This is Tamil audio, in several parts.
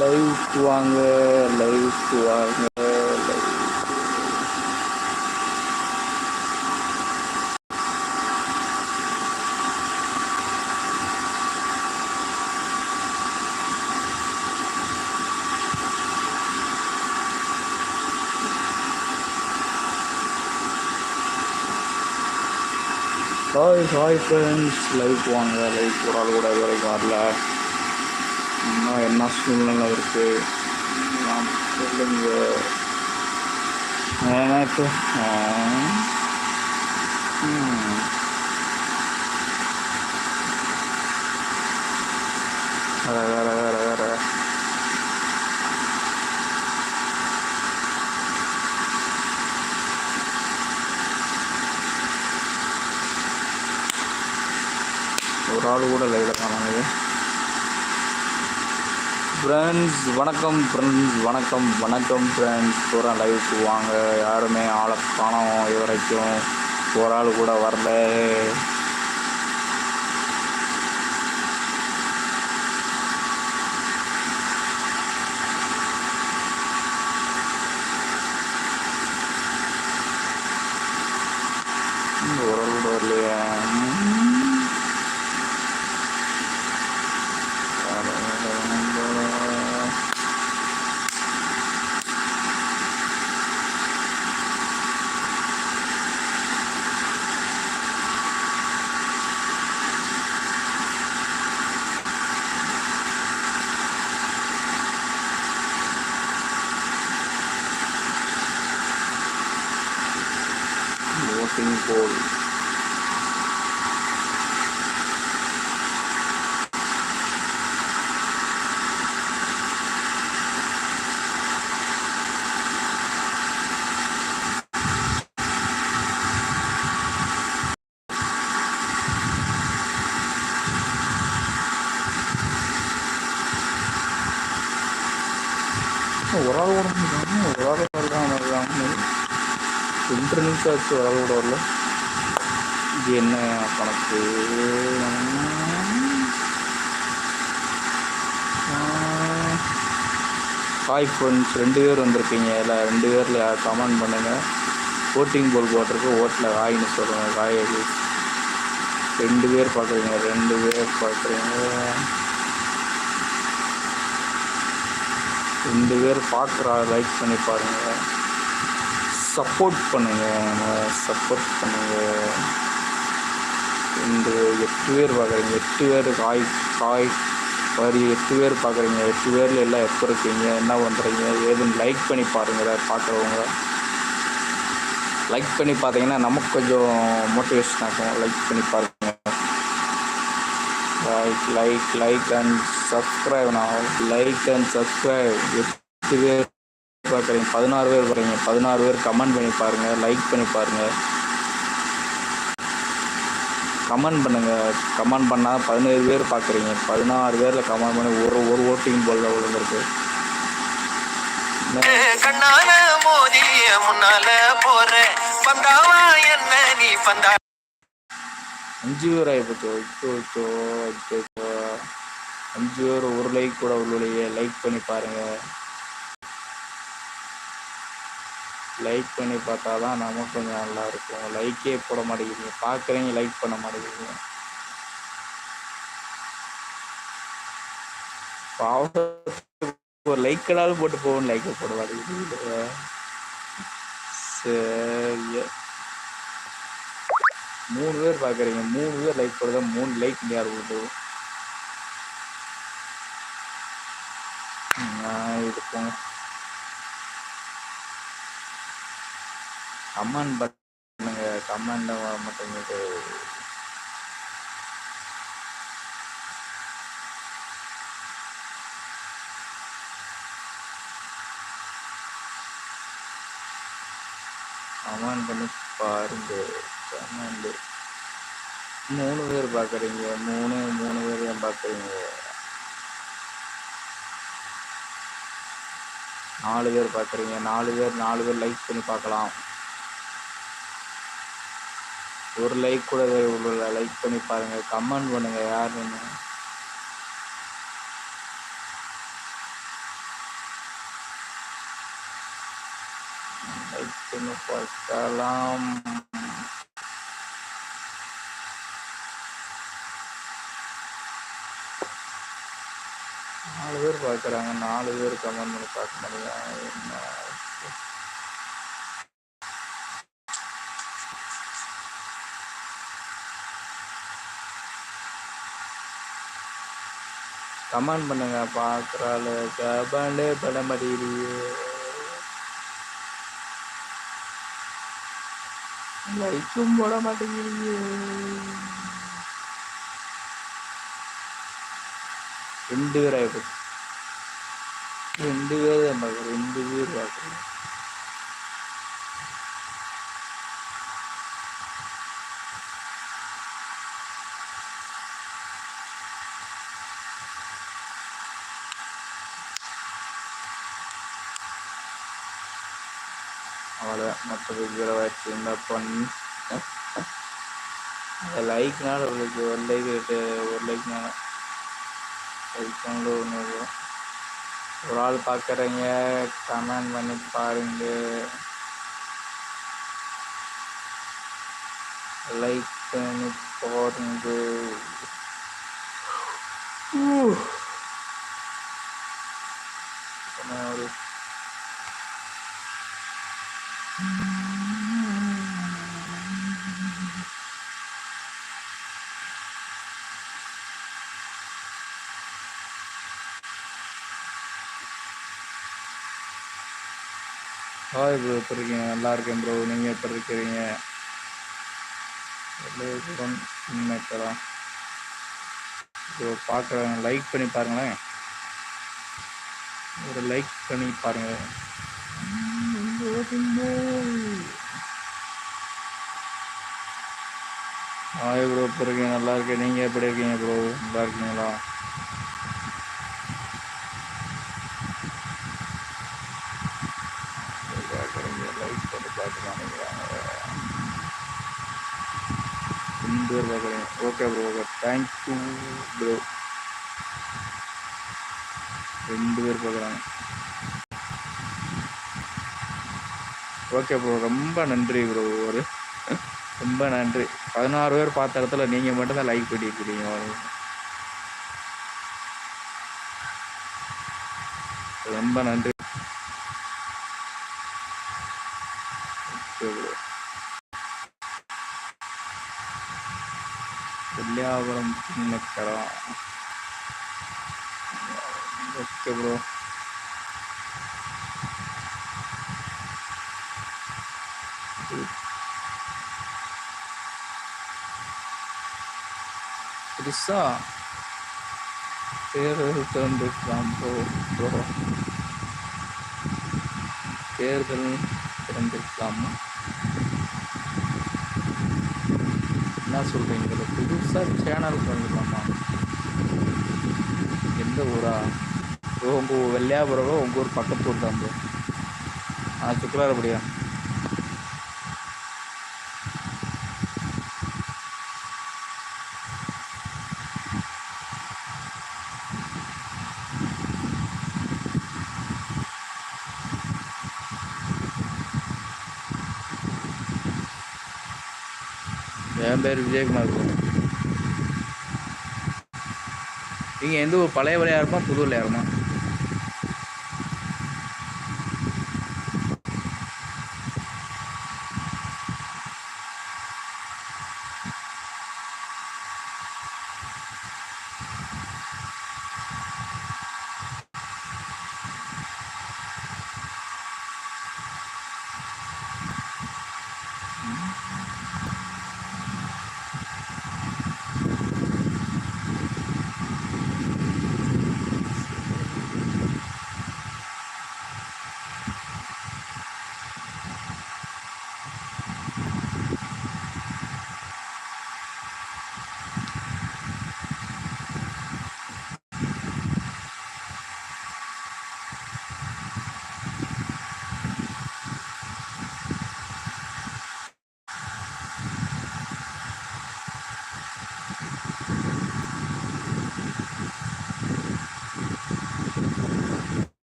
லைவுக்கு வாங்க லைவுக்கு வாங்க live. Hi hi friends live வாங்க லைவ் ஒரு ஆள் கூட இது வரைக்கும் வரல இன்னும் என்ன சூழ்நிலை இருக்குது நான் சொல்லுங்க. இப்போ ஆ, வேறு வேற வேற வேற. ஒரு ஆள் கூட லைவ்ல காணாங்க ஃப்ரெண்ட்ஸ் வணக்கம் ஃப்ரெண்ட்ஸ் வணக்கம் வணக்கம் ஃப்ரெண்ட்ஸ் பூரா லைவுக்கு வாங்க. யாருமே ஆளை காணோம் இது வரைக்கும் ஒரு ஆள் கூட வரல ம், ஒரு ஆள் கூட வரலையா ம். voting poll ஒரு ஆள் கூட முடியும் ஒரு ஆள் வரலாம் வரலாம் ரெண்டு நிமிஷம் ஆச்சு ஒரு கூட வரல. இது என்ன கணக்கு? ஹாய் ஃப்ரெண்ட்ஸ் ரெண்டு பேர் வந்திருக்கீங்க. இல்லை ரெண்டு பேரில் கமெண்ட் பண்ணுங்கள் ஓட்டிங் போல் போட்டிருக்கு ஓட்டில் காயின்னு சொல்லுங்கள் காய் ரெண்டு பேர் பார்க்குறீங்க ரெண்டு பேர் பார்க்குறீங்க ரெண்டு பேர் பார்க்குறா லைக் பண்ணி பாருங்கள் சப்போர்ட் பண்ணுங்கள் சப்போர்ட் பண்ணுங்கள் இந்த எட்டு பேர் பார்க்குறீங்க எட்டு பேர் காய் காய் வரி எட்டு பேர் பார்க்குறீங்க எட்டு பேரில் எல்லாம் எப்போ இருக்கீங்க? என்ன பண்ணுறீங்க ஏதுன்னு லைக் பண்ணி பாருங்கள் பார்க்குறவங்க லைக் பண்ணி பார்த்தீங்கன்னா நமக்கு கொஞ்சம் மோட்டிவேஷன் ஆகும். லைக் பண்ணி பாருங்க. Like like like and subscribe நான் லைக் அண்ட் சப்ஸ்கிரைப் எட்டு பேர் பார்க்குறீங்க பதினாறு பேர் பார்க்குறீங்க பதினாறு பேர் கமெண்ட் பண்ணி பாருங்கள் லைக் பண்ணி பாருங்கள் கமெண்ட் பண்ணுங்கள் கமெண்ட் பண்ணால் பதினேழு பேர் பார்க்குறீங்க. பதினாறு பேரில் கமெண்ட் பண்ணி ஒரு ஒரு ஓட்டிங் போல் விழுந்திருக்கு. கண்ணால மோதி முன்னால போற. பந்தாவா என்ன நீ பந்தா அஞ்சு பேர் ஆகிப்போச்சோ அச்சோ அச்சோ அச்சோ அச்சோ. அஞ்சு பேர் ஒரு லைக் கூட உள்ளே லைக் பண்ணி பாருங்கள் லைக் பண்ணி பார்த்தா தான் நமக்கு கொஞ்சம் நல்லா இருக்கும். லைக்கே போட மாட்டேங்கிறீங்க பார்க்குறீங்க லைக் பண்ண மாட்டேங்கிறீங்க பாவம் ஒரு லைக் கடாலும் போட்டு போகும் லைக்கை போட மாட்டேங்கிறீங்க சரி மூணு பேர் பார்க்குறீங்க. மூணு பேர் லைக் போடுறதா மூணு லைக் யார் கொடுத்து இது போங்க கமெண்ட் பண்ணுங்க கமெண்ட் வர மாட்டேங்குது. கமெண்ட் பண்ணி பாருங்க கமெண்ட். மூணு பேர் பார்க்குறீங்க மூணு மூணு பேர் ஏன் பார்க்குறீங்க நாலு பேர் பார்க்குறீங்க நாலு பேர் நாலு பேர் லைக் பண்ணி பார்க்கலாம் ஒரு லைக் கூட லைக் பண்ணி பாருங்கள் கமெண்ட் பண்ணுங்கள் யாருன்னு லைக் பண்ணி பார்க்கலாம். நாலு பேர் பார்க்குறாங்க. நாலு பேர் கமெண்ட் பண்ணி பார்க்க முடியாது கமெண்ட் பண்ணுங்க பார்க்குறாள் கமெண்டே பண்ண மாட்டேங்குது லைக்கும் போட மாட்டேங்கிறீங்க ரெண்டு பேர் ஆகிப்போச்சு ரெண்டு பேர் தான் பார்க்குறேன் ரெண்டு பேர் பார்க்குறேன் அவ்வளோதான் மற்றது இதில் வச்சு இந்த பண்ணி? லைக்னால உங்களுக்கு ஒரு லைக் ஒரு லைக்னால லைக் ஒன்று ஒரு ஆள் பார்க்குறீங்க கமெண்ட் பண்ணி பாருங்க. லைக் பண்ணி பாருங்க என்ன ஒரு ஹாய் ப்ரோ எப்படி இருக்கீங்க? நல்லா இருக்கேன் ப்ரோ நீங்கள் எப்படி இருக்கிறீங்க? ப்ரோ பார்க்குறேன். லைக் பண்ணி பாருங்களேன். ஒரு லைக் பண்ணி பாருங்களேன் ஹாய் ப்ரோ எப்படி இருக்கீங்க நல்லா இருக்கேன் நீங்கள் எப்படி இருக்கீங்க ப்ரோ நல்லா இருக்கீங்களா லைக் பண்ணி பார்க்கலாம் ரெண்டு பேர் பார்க்குறீங்க okay bro okay thank you bro ரெண்டு பேர் பார்க்குறாங்க ஓகே ப்ரோ ரொம்ப நன்றி ப்ரோ ஒரு ரொம்ப நன்றி. பதினாறு பேர் பார்த்த இடத்துல நீங்கள் மட்டும்தான் லைக் பண்ணியிருக்கிறீங்க ரொம்ப நன்றி. ப்ரோ வெள்ளியாபுரம் சின்னக்கடா. ஓகே ப்ரோ புதுசா தேர்தல் திறந்திருக்கலாம் ப்ரோ ப்ரோ தேர்தல் திறந்திருக்கலாமா என்ன சொல்கிறீங்க புதுசாக சேனல் திறந்துக்கலாமா எந்த ஊரா? ப்ரோ உங்கள் வெள்ளையாபுரம் உங்கள் ஊர் பக்கத்து ஊர் தான் ப்ரோ ஆ சுக்கலாரப்படியா என் பேர் விஜயகுமார் நீங்கள் எந்த ஊர் பழைய விளையாடுமா புது விளையாடுமா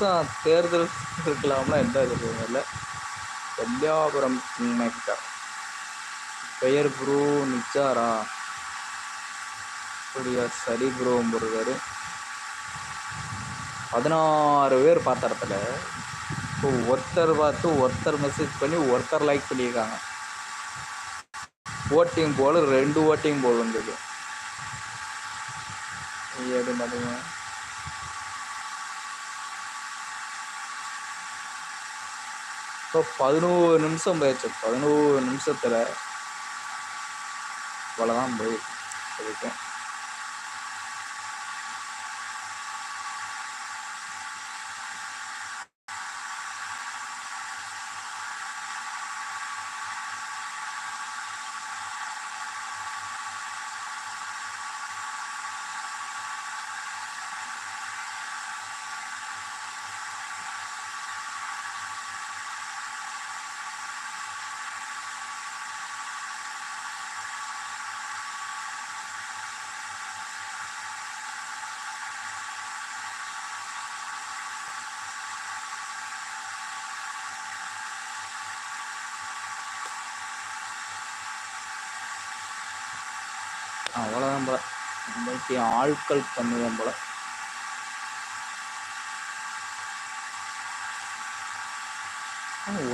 புதுசாக தேர்தல் இருக்கலாம்னா எந்த இது இல்லை. கல்யாபுரம் கிங் பெயர் ப்ரூ நிச்சாரா? அப்படியா? சரி ப்ரோ போடுறாரு பதினாறு பேர் பார்த்த இடத்துல இப்போ ஒருத்தர் பார்த்து ஒருத்தர் மெசேஜ் பண்ணி ஒருத்தர் லைக் பண்ணியிருக்காங்க. ஓட்டிங் போல் ரெண்டு ஓட்டிங் போல் வந்தது. ஏது மதுங்க இப்போ பதினோரு நிமிஷம் போயிடுச்சு பதினோரு நிமிஷத்தில் இவ்வளோதான் போய் இருக்கேன் அவ்வளோதான் போல. நம்மளுக்கு ஆட்கள் பண்ணுவோம் போல.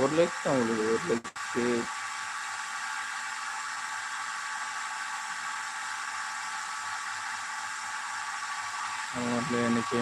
ஒரு லைக் தான் உங்களுக்கு ஒரு லைக்கு. இன்னைக்கு?